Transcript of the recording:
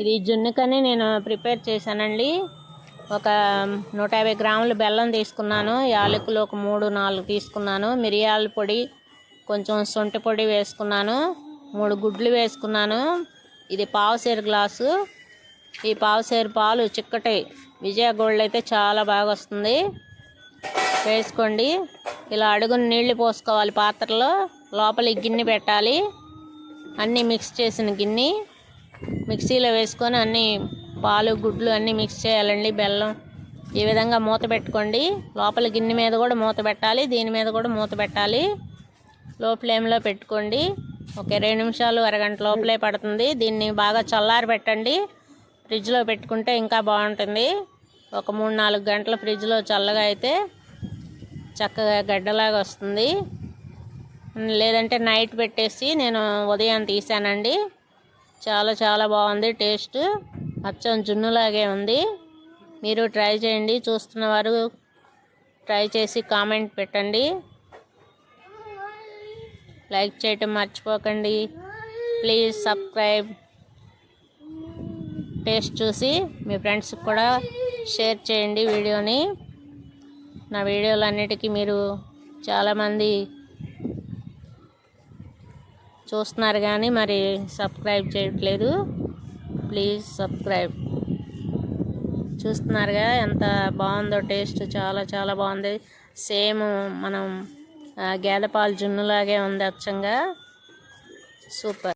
ఇది జున్నుకని నేను ప్రిపేర్ చేశానండి. ఒక నూట యాభై గ్రాములు బెల్లం తీసుకున్నాను. యాలకులు ఒక మూడు నాలుగు తీసుకున్నాను. మిరియాల పొడి కొంచెం సొంటి పొడి వేసుకున్నాను. మూడు గుడ్లు వేసుకున్నాను. ఇది పావుసేరు గ్లాసు. ఈ పావుసేరు పాలు చిక్కటి విజయ గోల్డ్ అయితే చాలా బాగా వస్తుంది. వేసుకోండి. ఇలా అడుగుని నీళ్ళు పోసుకోవాలి పాత్రలో. లోపల గిన్నె పెట్టాలి. అన్నీ మిక్స్ చేసిన గిన్నె. మిక్సీలో వేసుకొని అన్నీ పాలు గుడ్లు అన్నీ మిక్స్ చేయాలండి బెల్లం ఈ విధంగా మూత పెట్టుకోండి. లోపల గిన్నె మీద కూడా మూత పెట్టాలి దీని మీద కూడా మూత పెట్టాలి. లో ఫ్లేమ్లో పెట్టుకోండి. ఒక ఇరవై నిమిషాలు అరగంట లోపలే పడుతుంది. దీన్ని బాగా చల్లారి పెట్టండి. ఫ్రిడ్జ్లో పెట్టుకుంటే ఇంకా బాగుంటుంది. ఒక మూడు నాలుగు గంటలు ఫ్రిడ్జ్లో చల్లగా అయితే చక్కగా గడ్డలాగా వస్తుంది. లేదంటే నైట్ పెట్టేసి నేను ఉదయం తీసానండి. చాలా చాలా బాగుంది. టేస్ట్ అచ్చం జున్నులాగే ఉంది. మీరు ట్రై చేయండి. చూస్తున్న వారు ట్రై చేసి కామెంట్ పెట్టండి. లైక్ చేయటం మర్చిపోకండి. Please subscribe. టేస్ట్ చూసి మీ ఫ్రెండ్స్కి కూడా షేర్ చేయండి వీడియోని. నా వీడియోలన్నిటికీ మీరు చాలామంది చూస్తున్నారు కానీ మరి సబ్స్క్రైబ్ చేయట్లేదు. Please subscribe. చూస్తున్నారుగా ఎంత బాగుందో టేస్ట్. చాలా చాలా బాగుంది. సేమ్ మనం గేదె పాలు జున్నులాగే ఉంది అచ్చంగా. సూపర్.